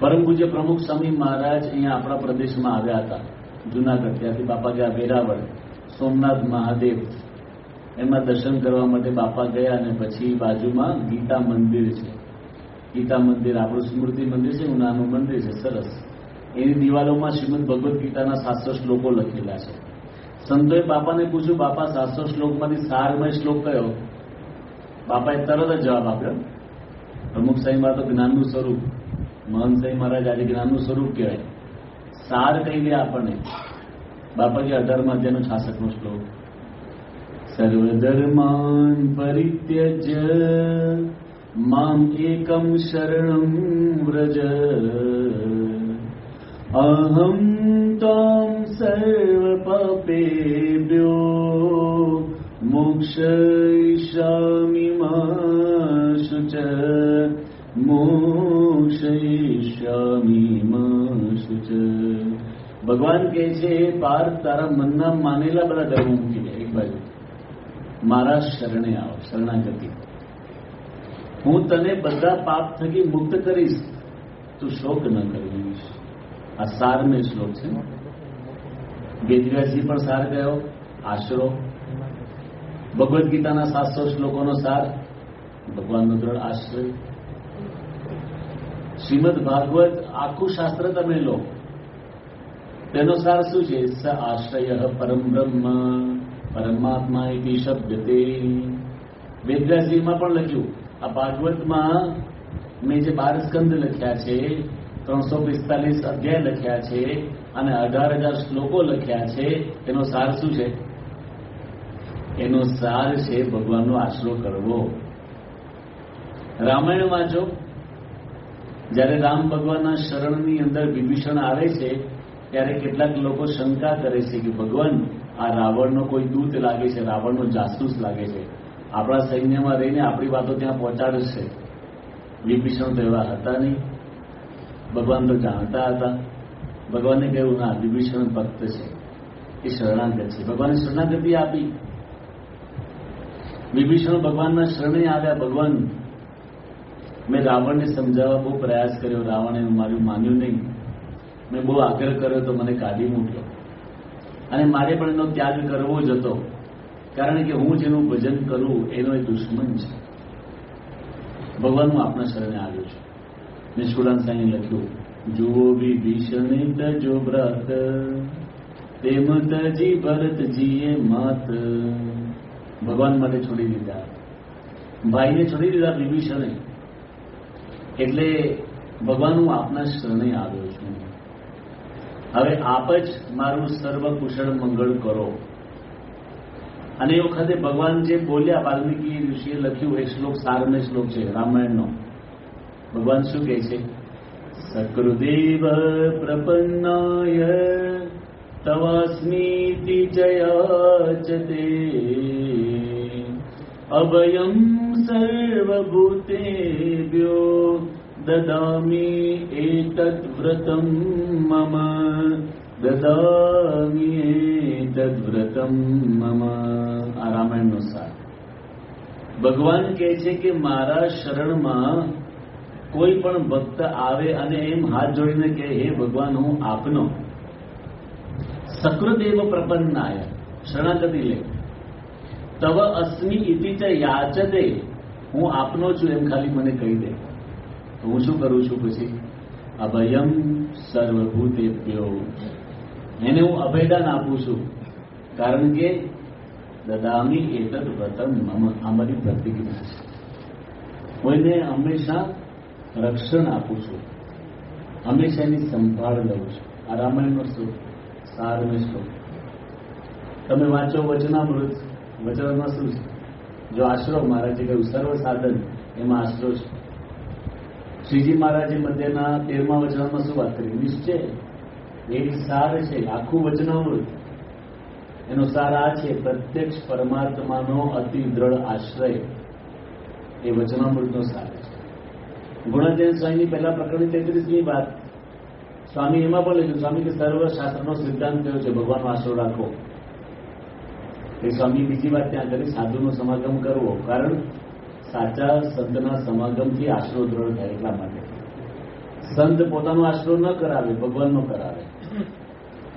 પરમ પૂજ્ય પ્રમુખ સ્વામી મહારાજ અહીંયા આપણા પ્રદેશમાં આવ્યા હતા. જુનાગઢ ત્યાંથી બાપા ગયા વેરાવળ, સોમનાથ મહાદેવ. એમાં દર્શન કરવા માટે બાપા ગયા અને પછી બાજુમાં ગીતા મંદિર છે. ગીતા મંદિર, આપણું સ્મૃતિ મંદિર છે હું નાનું મંદિર છે, સરસ. એની દિવાલોમાં શ્રીમદ ભગવદ્ ગીતાના સાતસો શ્લોકો લખેલા છે. સંતોએ બાપાને પૂછ્યું, બાપા, સાતસો શ્લોકમાંથી સારમય શ્લોક કયો? બાપાએ તરત જ જવાબ આપ્યો. પ્રમુખ મહારાજ તો જ્ઞાનનું સ્વરૂપ. મહંત સાંઈ મહારાજ આજે જ્ઞાનનું સ્વરૂપ કહેવાય. સાર કહી દે આપણને? બાપાજી અઢારમાં અધ્યાયનો છાસઠનો શ્લોક. સર્વધર્માન પરિત્યજ, મામ એકમ શરણમ વ્રજ. અહમ તમ સર્વ પાપેભ્યો મોક્ષયિષ્યામિ મા શુચ મોક્ષયિષ્યામિ ભગવાન કહે છે "હે પાર્થ તારા મનના માનેલા બધા ધર્મો મૂકી દે એક બાજુ મારા શરણે આવ શરણાગતિ હું તને બધા પાપ થકી મુક્ત કરીશ તું શોક ન કરીશ આ સારમે શ્લોક છે વેદવ્યાસજી પણ સાર ગયો આશરો ભગવદ્ ગીતાના સાતસો શ્લોકોનો સાર ભગવાનનો દ્રઢ આશ્રય શ્રીમદ ભાગવત આખું શાસ્ત્ર તમે લો. તેનો સાર શું છે? સ આશ્રય પરમ બ્રહ્મ, પરમાત્મા ઇતિ શબ્દતે. વેદવ્યાસજીમાં પણ લખ્યું. આ ભાગવતમાં મેં જે બાર સ્કંદ લખ્યા છે, ત્રણસો પિસ્તાલીસ અધ્યાય લખ્યા છે, અને અઢાર હજાર શ્લોકો લખ્યા છે એનો સાર શું છે? એનો સાર છે ભગવાનનો આશરો કરવો. રામાયણ વાંચો. જ્યારે રામ ભગવાનના શરણની અંદર વિભીષણ આવે છે, ત્યારે કેટલાક લોકો શંકા કરે છે કે ભગવાન, આ રાવણનો કોઈ દૂત લાગે છે, રાવણનો જાસૂસ લાગે છે. આપણા સૈન્યમાં રહીને આપણી વાતો ત્યાં પહોંચાડશે વિભીષણ તો એવા હતા નહીં. ભગવાન તો જાણતા હતા. ભગવાનને કહ્યું ના વિભીષણ ભક્ત છે. એ શરણાગત છે. ભગવાને શરણાગતિ આપી. વિભીષણ ભગવાનના શરણે આવ્યા. ભગવાન મેં રાવણને સમજાવવા બહુ પ્રયાસ કર્યો. રાવણે મારું માન્યું નહીં. મેં બહુ આગ્રહ કર્યો તો મને કાઢી મૂક્યો. અને મારે પણ એનો ત્યાગ કરવો જ હતો. કારણ કે હું જેનું ભજન કરું, એનો એ દુશ્મન છે. ભગવાન હું આપના શરણે આવ્યો છું. નિષ્કુળાન સાંઈ લખ્યું, જુઓ વિભીષણ તજો વ્રત તેમ તજી ભરતજીએ મત. ભગવાન માટે છોડી દીધા. ભાઈને છોડી દીધા વિભીષણે. એટલે ભગવાન હું આપના શરણે આવ્યો છું. હવે આપ જ મારું સર્વ કુશળ મંગળ કરો. અને એ વખતે ભગવાન જે બોલ્યા વાલ્મીકી ઋષિએ લખ્યું એ શ્લોક સારમે શ્લોક છે, રામાયણનો. ભગવાન શું કહે છે? સકૃદેવ પ્રપન્નાય, તવાસ્મીતિ જયાચતે અભયમ સર્વભૂતેભ્યો દદામી એતत् વ્રતમ મમ દદામી એતદ્ વ્રતમ મમ આ રામાયણનો સાર ભગવાન કહે છે કે મારા શરણમાં કોઈ પણ ભક્ત આવે અને એમ હાથ જોડીને કહે, હે ભગવાન, હું આપનો. સકૃદેવ પ્રપન્નાય, શરણાગતિ લે. તવ અસ્મી ઇતિ ચ યાચતે. હું આપનો છું એમ ખાલી મને કહી દે. તો હું શું કરું છું પછી? અભયમ સર્વભૂતેભ્યો. એને હું અભયદાન આપું છું. કારણ કે દદામી એતદ વતન આ પ્રતિજ્ઞા છે. કોઈને હંમેશા રક્ષણ આપું છું. હંમેશા એની સંભાળ લઉં છું. આ રામાયણનો શ્લોક, સારમે શ્લોક. તમે વાંચો વચનામૃત. વચનમાં શું છે? જો આશરો મહારાજે કહ્યું, સર્વ સાધન એમાં આશરો છે. શ્રીજી મહારાજે મધ્યના તેરમા વચનામાં શું વાત કરી? નિશ્ચય. એ સાર છે, આખું વચનામૃત એનો સાર આ છે, પ્રત્યક્ષ પરમાત્માનો અતિ દ્રઢ આશ્રય. એ વચનામૃતનો સાર છે. ગુણાજયન સ્વામીની પહેલા પ્રકરણની તેત્રીસની વાત. સ્વામી એમાં પણ લખ્યું, સ્વામી, કે સર્વ શાસ્ત્રનો સિદ્ધાંત કયો છે? ભગવાનનો આશરો રાખવો એ સ્વામી બીજી વાત ત્યાં કરી સાધુનો સમાગમ કરવો, કારણ સાચા સંતના સમાગમથી આશરો દ્રઢ થાય એટલા માટે. સંત પોતાનો આશરો ન કરાવે, ભગવાનનો કરાવે.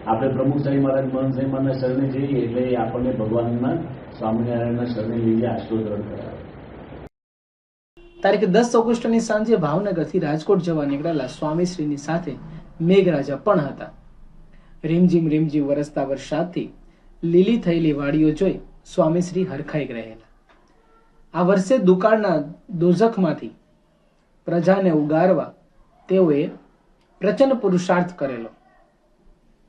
આપણે પ્રમુખ સાહેબ મહારાજ મહંત સાહેબ મહારાજના શરણે જઈએ એટલે એ આપણને ભગવાનના સ્વામિનારાયણના શરણે લઈએ આશરો દ્રઢ કરાવે. તારીખ દસ ઓગસ્ટની સાંજે ભાવનગરથી રાજકોટ જવા નીકળેલા સ્વામીશ્રીની સાથે મેઘરાજા પણ હતા. રીમઝીમ રીમઝીમ વરસતા વરસાદથી લીલી થયેલી વાડીઓ જોઈ સ્વામીશ્રી હરખાઈ રહેલા આ વર્ષે દુકાળના દોઝખમાંથી પ્રજાને ઉગારવા તેઓએ પ્રચંડ પુરુષાર્થ કરેલો.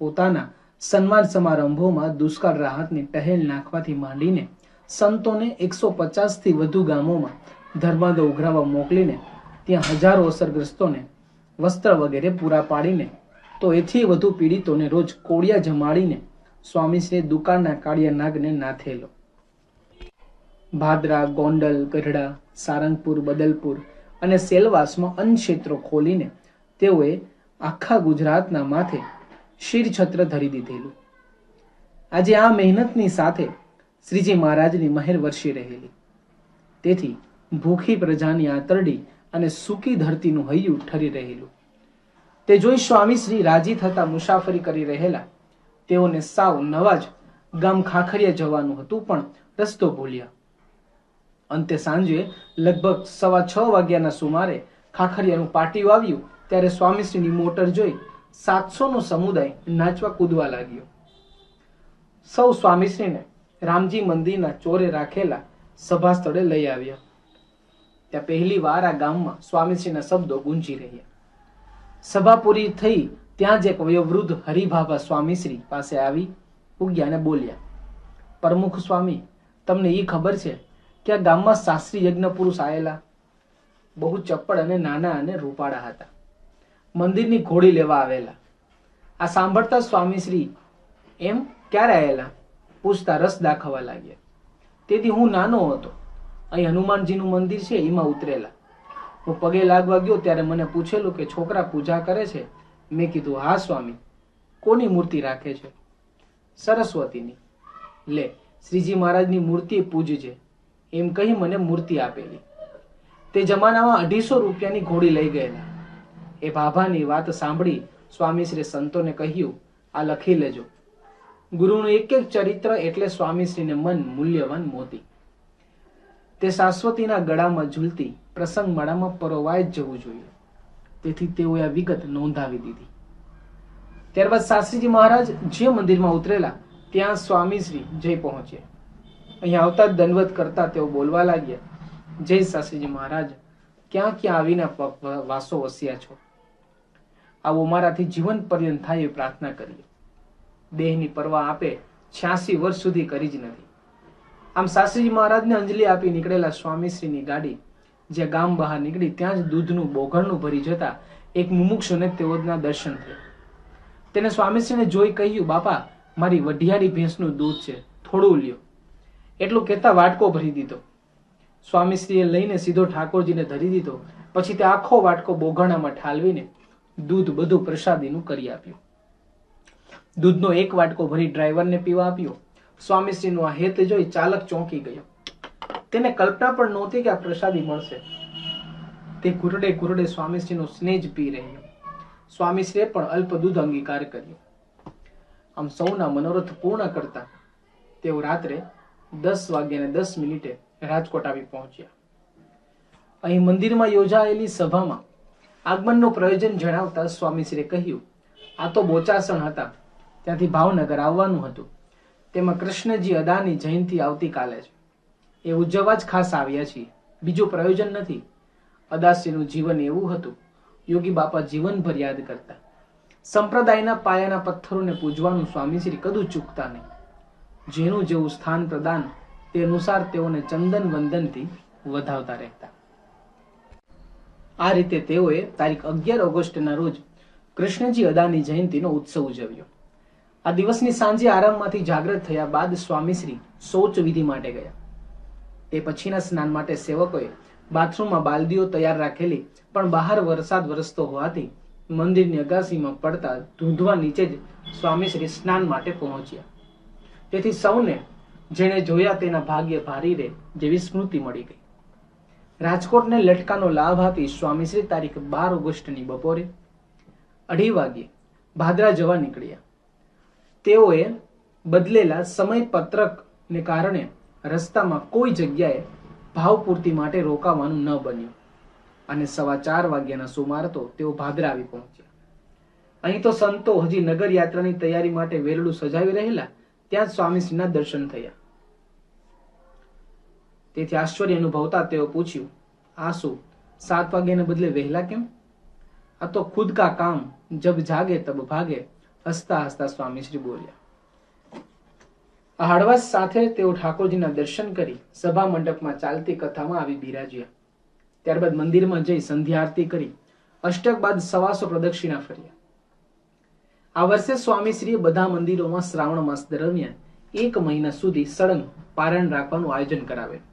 પોતાના સન્માન સમારંભોમાં દુષ્કાળ રાહતની ટહેલ નાખવાથી માંડીને સંતોને એકસો પચાસથી વધુ ગામોમાં ધર્માદો ઉઘરાવા મોકલીને ત્યાં હજારો અસરગ્રસ્તોને વસ્ત્ર વગેરે પૂરા પાડીને તો એથી વધુ પીડિતોને રોજ કોળિયા જમાડીને સ્વામીશ્રીએ દુકાળના કાળિયા નાગને નાથેલો. ભાદરા, ગોંડલ, ગઢડા, સારંગપુર, બદલપુર અને સેલવાસમાં અન્ન ક્ષેત્રો ખોલીને તેઓએ આખા ગુજરાતના માથે શિરછત્ર ધરી દીધેલું. આજે આ મહેનતની સાથે શ્રીજી મહારાજની મહેર વર્ષી રહેલી. તેથી ભૂખી પ્રજાની આંતરડી અને સૂકી ધરતીનું હૈયું ઠરી રહેલું. તે જોઈ સ્વામી શ્રી રાજી થતા મુસાફરી કરી રહેલા તેઓને સાવ નવા જ ગામ ખાખરિયા જવાનું હતું પણ રસ્તો ભૂલ્યા. અંતે સાંજે લગભગ સવા છ વાગ્યાના સુમારે ખાખરિયાનું પાટિયું આવ્યું, ત્યારે સ્વામીશ્રીની મોટર જોઈ સાતસોનો સમુદાય નાચવા કૂદવા લાગ્યો. સૌ સ્વામીશ્રીને રામજી મંદિરના ચોરે રાખેલા સભા સ્થળે લઈ આવ્યા. ત્યાં પહેલી વાર આ ગામમાં સ્વામીશ્રીના શબ્દો ગુંજી રહ્યા. સભા પૂરી થઈ ત્યાં જ એક વયોવૃદ્ધ હરિભાભા સ્વામીશ્રી પાસે આવી ઉગ્યા અને બોલ્યા, પ્રમુખ સ્વામી, તમને એ ખબર છે કે આ ગામમાં શાસ્ત્રી યજ્ઞ પુરુષ આવેલા બહુ ચપ્પડ અને નાના અને રૂપાળા હતા. મંદિરની ઘોડી લેવા આવેલા. આ સાંભળતા સ્વામીશ્રી એમ ક્યારે આવેલા પૂછતા રસ દાખવવા લાગ્યા. તેથી હું નાનો હતો. અહીં હનુમાનજીનું મંદિર છે, એમાં ઉતરેલા. હું પગે લાગવા ગયો ત્યારે મને પૂછેલું કે છોકરા પૂજા કરે છે મેં કીધું, હા, સ્વામી, કોની મૂર્તિ રાખે છે? સરસ્વતીની. લે, શ્રીજી મહારાજની મૂર્તિ પૂજજે. એમ કહી મને મૂર્તિ આપેલી. તે જમાનામાં અઢીસો રૂપિયાની ઘોડી લઈ ગયેલા. એ ભાભાની વાત સાંભળી સ્વામીશ્રી સંતોને કહ્યું, આ લખી લેજો. ગુરુનું એક એક ચરિત્ર એટલે સ્વામીશ્રીને મન મૂલ્યવાન મોતી. તે શાશ્વતીના ગળામાં ઝૂલતી પ્રસંગ માળામાં પરોવાય જ જવું જોઈએ. તેથી તેઓએ આ વિગત નોંધાવી દીધી. ત્યારબાદ શાસ્ત્રીજી મહારાજ જે મંદિરમાં ઉતરેલા, ત્યાં સ્વામીશ્રી જઈ પહોંચ્યા. અહીંયા આવતા જ દંડવત કરતા તેઓ બોલવા લાગ્યા, જય શાસ્ત્રીજી મહારાજ, ક્યાં ક્યાં આવીને વાસો વસ્યા છો? આવો મારાથી જીવન પર્યંત થાય એ પ્રાર્થના કરીએ. દેહની પરવા આપે છ્યાસી વર્ષ સુધી કરી જ નથી. આમ શાસ્ત્રીજી મહારાજને અંજલિ આપી નીકળેલા સ્વામીશ્રીની ગાડી જે ગામ બહાર નીકળી ત્યાં જ દૂધનું બોઘણનું ભરી જતા એક મુમુક્ષુને તેઓના દર્શન થયા. તેને સ્વામીશ્રીને જોઈ કહ્યું, બાપા, મારી વઢિયારી ભેંસનું દૂધ છે, થોડું લ્યો. એટલું કહેતા વાટકો ભરી દીધો. સ્વામીશ્રીએ લઈને સીધો ઠાકોરજીને ધરી દીધો. પછી તે આખો વાટકો બોઘાણામાં ઠાલવીને દૂધ બધું પ્રસાદીનું કરી આપ્યું. દૂધનો એક વાટકો ભરી ડ્રાઈવરને પીવા આપ્યો. સ્વામીશ્રીનું આ હેત જોઈ ચાલક ચોંકી ગયો. તેને કલ્પના પણ નહોતી કે આ પ્રસાદી મળશે. તે ઘૂરડે ઘૂરડે સ્વામીશ્રીનો સ્નેહ પી રહ્યો. સ્વામીશ્રીએ પણ અલ્પ દૂધ અંગીકાર કર્યો. આમ સૌના મનોરથ પૂર્ણ કરતા તેઓ રાત્રે દસ વાગ્યાને દસ મિનિટે રાજકોટ આવી પહોંચ્યા. અહીં મંદિરમાં યોજાયેલી સભામાં આગમનનું પ્રયોજન જણાવતા સ્વામીશ્રીએ કહ્યું, આ તો બોચાસણ હતા. ત્યાંથી ભાવનગર આવવાનું હતું. તેમાં કૃષ્ણજી અદાની જયંતિ આવતીકાલે છે. એ ઉજવવા જ ખાસ આવ્યા છીએ. બીજું પ્રયોજન નથી. અદાસીનું જીવન એવું હતું. યોગી બાપા જીવનભર યાદ કરતા. સંપ્રદાયના પાયાના પથ્થરોને પૂજવાનું સ્વામીશ્રી કદું ચૂકતા નહીં. જેનું જેવું સ્થાન પ્રદાન તે અનુસાર તેઓને ચંદન વંદનથી વધાવતા રહેતા. આ રીતે તેઓએ તારીખ અગિયાર ઓગસ્ટના રોજ કૃષ્ણજી અદાની જયંતિનો ઉત્સવ ઉજવ્યો. આ દિવસની સાંજે આરામમાંથી જાગૃત થયા બાદ સ્વામીશ્રી શૌચ વિધિ માટે ગયા. તે પછીના સ્નાન માટે સેવકોએ બાથરૂમમાં બાલદીઓ તૈયાર રાખેલી, પણ બહાર વરસાદ વરસતો હોવાથી મંદિરની અગાસીમાં પડતા ધૂંધવા નીચે જ સ્વામીશ્રી સ્નાન માટે પહોંચ્યા. તેથી સૌને જેણે જોયા તેના ભાગ્ય ભારી રહે જેવી સ્મૃતિ મળી ગઈ. રાજકોટને લટકાનો લાભ આપી સ્વામીશ્રી તારીખ બાર ઓગસ્ટની બપોરે અઢી વાગ્યે ભાદરા જવા નીકળ્યા. તેઓએ બદલેલા સમય પત્રકને કારણે રસ્તામાં કોઈ જગ્યાએ ભાવપૂર્તિ માટે રોકાવાનું ન બન્યું. અને સવા ચાર વાગ્યાના સુમાર તો તેઓ ભાદરા આવી પહોંચ્યા. અહીં તો સંતો હજી નગર યાત્રાની તૈયારી માટે વેરડું સજાવી રહેલા, ત્યાં સ્વામીશ્રીના દર્શન થયા. તેથી આશ્ચર્ય અનુભવતા તેઓ પૂછ્યું આ શું સાત વાગ્યાને બદલે વહેલા કેમ? આ તો ખુદ કા કામ જબ જાગે તબ ભાગે, હસતા હસતા સ્વામીશ્રી બોલ્યા. આ હળવાશ સાથે તેઓ ઠાકોરજીના દર્શન કરી સભા મંડપમાં ચાલતી કથામાં આવી બિરાજ્યા. ત્યારબાદ મંદિરમાં જઈ સંધ્યા આરતી કરી, અષ્ટક બાદ સવાસો પ્રદક્ષિણા ફર્યા. આ વર્ષે સ્વામીશ્રીએ બધા મંદિરોમાં શ્રાવણ માસ દરમિયાન એક મહિના સુધી સળંગ પારણ રાખવાનું આયોજન કરાવેલું.